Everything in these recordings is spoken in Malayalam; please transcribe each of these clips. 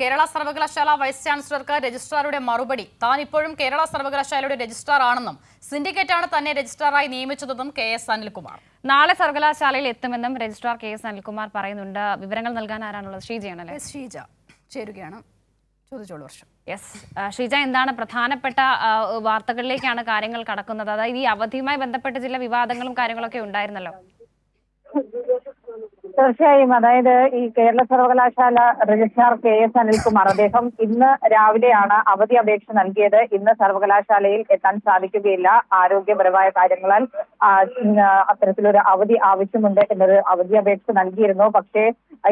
കേരള സർവകലാശാല വൈസ് ചാൻസലർക്ക് രജിസ്ട്രാറുടെ മറുപടി. താൻ ഇപ്പോഴും കേരള സർവകലാശാലയുടെ രജിസ്ട്രാർ ആണെന്നും സിൻഡിക്കേറ്റാണ് തന്നെ രജിസ്ട്രാറായി നിയമിച്ചതെന്നും കെ എസ് അനിൽകുമാർ. നാളെ സർവകലാശാലയിൽ എത്തുമെന്നും രജിസ്ട്രാർ കെ എസ് അനിൽകുമാർ പറയുന്നുണ്ട്. വിവരങ്ങൾ നൽകാൻ ആരാണുള്ളത്? ശ്രീജയാണല്ലേ ശ്രീജ. ഷീജ ചേരുകയാണ്. ചോദിച്ചോളൂ വർഷം. യെസ് ഷീജ എന്താണ് പ്രധാനപ്പെട്ട വാർത്തകളിലേക്കാണ് കാര്യങ്ങൾ കടക്കുന്നത്? അതായത് ഈ അവധിയുമായി ബന്ധപ്പെട്ട ചില വിവാദങ്ങളും കാര്യങ്ങളൊക്കെ ഉണ്ടായിരുന്നല്ലോ. തീർച്ചയായും. അതായത് ഈ കേരള സർവകലാശാല രജിസ്ട്രാർ കെ എസ് അനിൽകുമാർ അദ്ദേഹം ഇന്ന് രാവിലെയാണ് അവധി അപേക്ഷ നൽകിയത്. ഇന്ന് സർവകലാശാലയിൽ എത്താൻ സാധിക്കുകയില്ല. ആരോഗ്യപരമായ കാര്യങ്ങളാൽ അത്തരത്തിലൊരു അവധി ആവശ്യമുണ്ട് എന്നൊരു അവധി അപേക്ഷ നൽകിയിരുന്നു. പക്ഷേ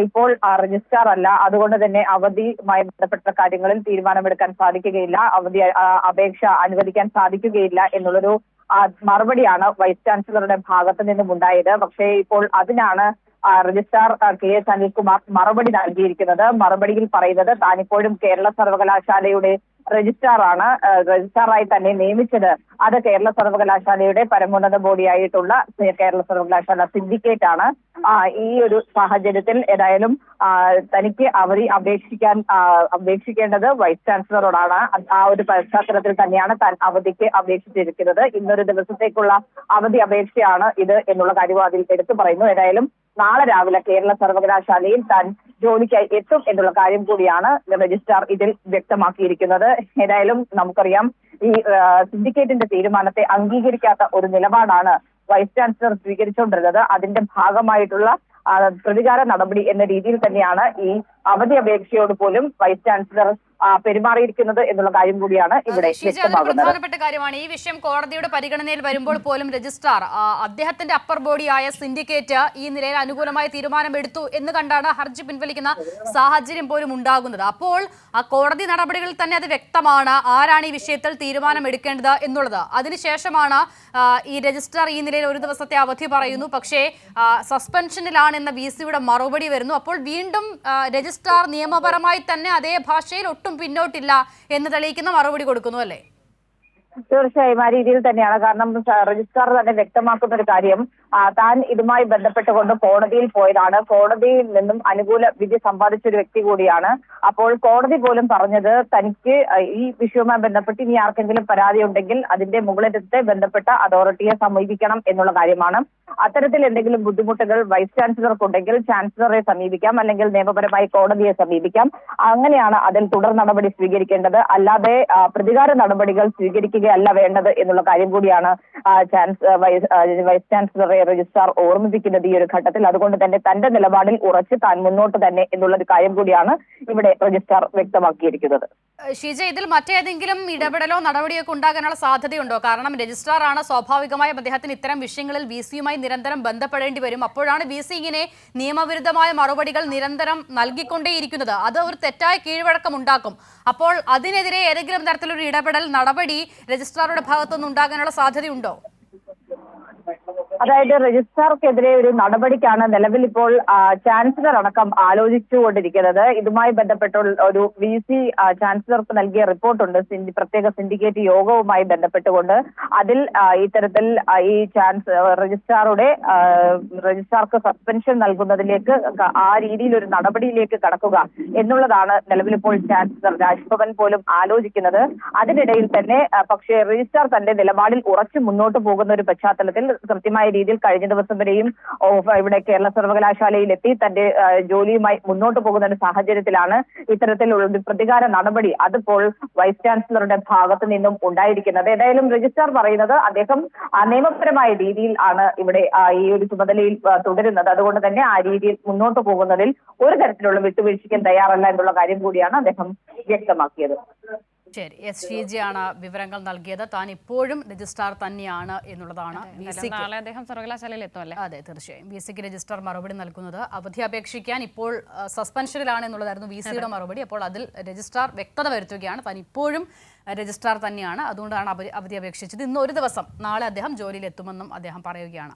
ഇപ്പോൾ രജിസ്ട്രാർ അല്ല. അതുകൊണ്ട് തന്നെ അവധിയുമായി ബന്ധപ്പെട്ട കാര്യങ്ങളിൽ തീരുമാനമെടുക്കാൻ സാധിക്കുകയില്ല. അവധി അപേക്ഷ അനുവദിക്കാൻ സാധിക്കുകയില്ല എന്നുള്ളൊരു മറുപടിയാണ് വൈസ് ചാൻസലറുടെ ഭാഗത്ത് നിന്നും ഉണ്ടായത് പക്ഷേ ഇപ്പോൾ അതിനാണ് രജിസ്ട്രാർ കെ. എസ്. അനിൽകുമാർ മറുപടി നൽകിയിരിക്കുന്നത്. മറുപടിയിൽ പറയുന്നത് താനിപ്പോഴും കേരള സർവകലാശാലയുടെ രജിസ്ട്രാറാണ് രജിസ്ട്രാറായി തന്നെ നിയമിച്ചത് അത് കേരള സർവകലാശാലയുടെ പരമോന്നത ബോഡിയായിട്ടുള്ള കേരള സർവകലാശാല സിൻഡിക്കേറ്റ് ആണ്. ഈ ഒരു സാഹചര്യത്തിൽ ഏതായാലും തനിക്ക് അവധി അപേക്ഷിക്കാൻ അപേക്ഷിക്കേണ്ടത് വൈസ് ചാൻസലറോടാണ് ആ ഒരു പശ്ചാത്തലത്തിൽ തന്നെയാണ് താൻ അവധിക്ക് അപേക്ഷിച്ചിരിക്കുന്നത്. ഇന്നൊരു ദിവസത്തേക്കുള്ള അവധി അപേക്ഷയാണ് ഇത് എന്നുള്ള കാര്യം അതിൽ എടുത്തു പറയുന്നു. ഏതായാലും നാളെ രാവിലെ കേരള സർവകലാശാലയിൽ താൻ ജോലിക്കായി എത്തും എന്നുള്ള കാര്യം കൂടിയാണ് രജിസ്ട്രാർ ഇതിൽ വ്യക്തമാക്കിയിരിക്കുന്നത്. ഏതായാലും നമുക്കറിയാം ഈ സിൻഡിക്കേറ്റിന്റെ തീരുമാനത്തെ അംഗീകരിക്കാത്ത ഒരു നിലപാടാണ് വൈസ് ചാൻസലർ സ്വീകരിച്ചുകൊണ്ടിരുന്നത്. അതിന്റെ ഭാഗമായിട്ടുള്ള പ്രതികാര നടപടി എന്ന രീതിയിൽ തന്നെയാണ് ഈ അവധി അപേക്ഷയോട് പോലും വൈസ് ചാൻസലർ പെരുമാറിയിരിക്കുന്നത് എന്നുള്ള കാര്യം കൂടിയാണ് ഇവിടെ പ്രധാനപ്പെട്ട കാര്യമാണ്. ഈ വിഷയം കോടതിയുടെ പരിഗണനയിൽ വരുമ്പോൾ പോലും രജിസ്ട്രാർ അദ്ദേഹത്തിന്റെ അപ്പർ ബോഡിയായ സിൻഡിക്കേറ്റ് ഈ നിലയിൽ അനുകൂലമായ തീരുമാനമെടുത്തു എന്ന് കണ്ടാണ് ഹർജി പിൻവലിക്കുന്ന സാഹചര്യം പോലും ഉണ്ടാകുന്നത്. അപ്പോൾ ആ കോടതി നടപടികളിൽ തന്നെ അത് വ്യക്തമാണ്. ആരാണ് ഈ വിഷയത്തിൽ തീരുമാനം എടുക്കേണ്ടത് എന്നുള്ളത്. അതിനുശേഷമാണ് ഈ രജിസ്ട്രാർ ഈ നിലയിൽ ഒരു ദിവസത്തെ അവധി പറയുന്നു. പക്ഷേ സസ്പെൻഷനിലാണ് എന്ന വി സിയുടെ മറുപടി വരുന്നു. അപ്പോൾ വീണ്ടും രജിസ്ട്രാർ നിയമപരമായി തന്നെ അതേ ഭാഷയിൽ ഒട്ടും പിന്നോട്ടില്ല എന്ന് തെളിയിക്കുന്ന മറുപടി കൊടുക്കുന്നു അല്ലേ? തീർച്ചയായും ആ രീതിയിൽ തന്നെയാണ്. കാരണം രജിസ്ട്രാർ തന്നെ വ്യക്തമാക്കുന്ന ഒരു കാര്യം. താൻ ഇതുമായി ബന്ധപ്പെട്ടുകൊണ്ട് കോടതിയിൽ പോയതാണ്. കോടതിയിൽ നിന്നും അനുകൂല വിധി സമ്പാദിച്ച ഒരു വ്യക്തി കൂടിയാണ്. അപ്പോൾ കോടതി പോലും പറഞ്ഞത് തനിക്ക് ഈ വിഷയവുമായി ബന്ധപ്പെട്ട് ഇനി ആർക്കെങ്കിലും പരാതി ഉണ്ടെങ്കിൽ അതിന്റെ മുകളിലത്തെ ബന്ധപ്പെട്ട അതോറിറ്റിയെ സമീപിക്കണം എന്നുള്ള കാര്യമാണ്. അത്തരത്തിൽ എന്തെങ്കിലും ബുദ്ധിമുട്ടുകൾ വൈസ് ചാൻസലർക്കുണ്ടെങ്കിൽ ചാൻസലറെ സമീപിക്കാം അല്ലെങ്കിൽ നിയമപരമായി കോടതിയെ സമീപിക്കാം. അങ്ങനെയാണ് അതിൽ തുടർ നടപടി സ്വീകരിക്കേണ്ടത്. അല്ലാതെ പ്രതികാര നടപടികൾ സ്വീകരിക്കുകയല്ല വേണ്ടത് എന്നുള്ള കാര്യം കൂടിയാണ് ചാൻസ് വൈസ് ചാൻസലറെ രജിസ്ട്രാർ ഓർമ്മിപ്പിക്കുന്നത് ഈ ഒരു ഘട്ടത്തിൽ. അതുകൊണ്ട് തന്നെ തന്റെ നിലപാടിൽ ഉറച്ച് താൻ മുന്നോട്ട് തന്നെ എന്നുള്ള ഒരു കാര്യം കൂടിയാണ് ഇവിടെ രജിസ്ട്രാർ വ്യക്തമാക്കിയിരിക്കുന്നത്. ഷീജ ഇതിൽ മറ്റേതെങ്കിലും ഇടപെടലോ നടപടിയൊക്കെ ഉണ്ടാകാനുള്ള സാധ്യതയുണ്ടോ? കാരണം രജിസ്ട്രാർ ആണ് സ്വാഭാവികമായും അദ്ദേഹത്തിന് ഇത്തരം വിഷയങ്ങളിൽ വി സിയുമായി നിരന്തരം ബന്ധപ്പെടേണ്ടി വരും. അപ്പോഴാണ് വി സി ഇങ്ങനെ നിയമവിരുദ്ധമായ മറുപടികൾ നിരന്തരം നൽകിക്കൊണ്ടേയിരിക്കുന്നത്. അത് ഒരു തെറ്റായ കീഴ്വഴക്കം ഉണ്ടാക്കും. അപ്പോൾ അതിനെതിരെ ഏതെങ്കിലും തരത്തിലൊരു ഇടപെടൽ നടപടി രജിസ്ട്രാറുടെ ഭാഗത്തുനിന്ന് ഉണ്ടാകാനുള്ള സാധ്യതയുണ്ടോ? അതായത് രജിസ്ട്രാർക്കെതിരെ ഒരു നടപടിക്കാണ് നിലവിൽ ഇപ്പോൾ ചാൻസലർ അടക്കം ആലോചിച്ചുകൊണ്ടിരിക്കുന്നത്. ഇതുമായി ബന്ധപ്പെട്ട ഒരു വി സി ചാൻസലർക്ക് നൽകിയ റിപ്പോർട്ടുണ്ട്. പ്രത്യേക സിൻഡിക്കേറ്റ് യോഗവുമായി ബന്ധപ്പെട്ടുകൊണ്ട്. അതിൽ ഇത്തരത്തിൽ ഈ ചാൻസ് രജിസ്ട്രാറുടെ രജിസ്ട്രാർക്ക് സസ്പെൻഷൻ നൽകുന്നതിലേക്ക് ആ രീതിയിൽ ഒരു നടപടിയിലേക്ക് കടക്കുക എന്നുള്ളതാണ് നിലവിലിപ്പോൾ ചാൻസലർ രാജ്ഭവൻ പോലും ആലോചിക്കുന്നത്. അതിനിടയിൽ തന്നെ പക്ഷേ രജിസ്ട്രാർ തന്റെ നിലപാടിൽ ഉറച്ചു മുന്നോട്ട് പോകുന്ന ഒരു പശ്ചാത്തലത്തിൽ കൃത്യമായ രീതിയിൽ കഴിഞ്ഞ ദിവസം വരെയും ഇവിടെ കേരള സർവകലാശാലയിൽ എത്തി തന്റെ ജോലിയുമായി മുന്നോട്ട് പോകുന്ന ഒരു സാഹചര്യത്തിലാണ് ഇത്തരത്തിലുള്ള പ്രതികാര നടപടി അതിപ്പോൾ വൈസ് ചാൻസലറുടെ ഭാഗത്തു നിന്നും ഉണ്ടായിരിക്കുന്നത്. ഏതായാലും രജിസ്ട്രാർ പറയുന്നത് അദ്ദേഹം നിയമപരമായ രീതിയിൽ ആണ് ഇവിടെ ഈ ഒരു ചുമതലയിൽ തുടരുന്നത്. അതുകൊണ്ട് തന്നെ ആ രീതിയിൽ മുന്നോട്ട് പോകുന്നതിൽ ഒരു തരത്തിലുള്ള വിട്ടുവീഴ്ചയ്ക്കും തയ്യാറല്ല എന്നുള്ള കാര്യം കൂടിയാണ് അദ്ദേഹം വ്യക്തമാക്കിയത്. ശരി. എസ് ആണ് വിവരങ്ങൾ നൽകിയത്. താൻ ഇപ്പോഴും രജിസ്ട്രാർ തന്നെയാണ് എന്നുള്ളതാണ് വി എന്തായാലും സിക്ക് നാളെ അദ്ദേഹം സർവകലാശാലയിൽ എത്തും അതെ തീർച്ചയായും. വി സിക്ക് രജിസ്ട്രാർ മറുപടി നൽകുന്നത് അവധി അപേക്ഷിക്കാൻ ഇപ്പോൾ സസ്പെൻഷനിലാണ് എന്നുള്ളതായിരുന്നു വി സിയുടെ മറുപടി. അപ്പോൾ അതിൽ രജിസ്ട്രാർ വ്യക്തത വരുത്തുകയാണ്. താൻ ഇപ്പോഴും രജിസ്ട്രാർ തന്നെയാണ്. അതുകൊണ്ടാണ് അവധി അവധി അപേക്ഷിച്ചത്. ഇന്ന് ഒരു ദിവസം നാളെ അദ്ദേഹം ജോലിയിൽ എത്തുമെന്നും അദ്ദേഹം പറയുകയാണ്.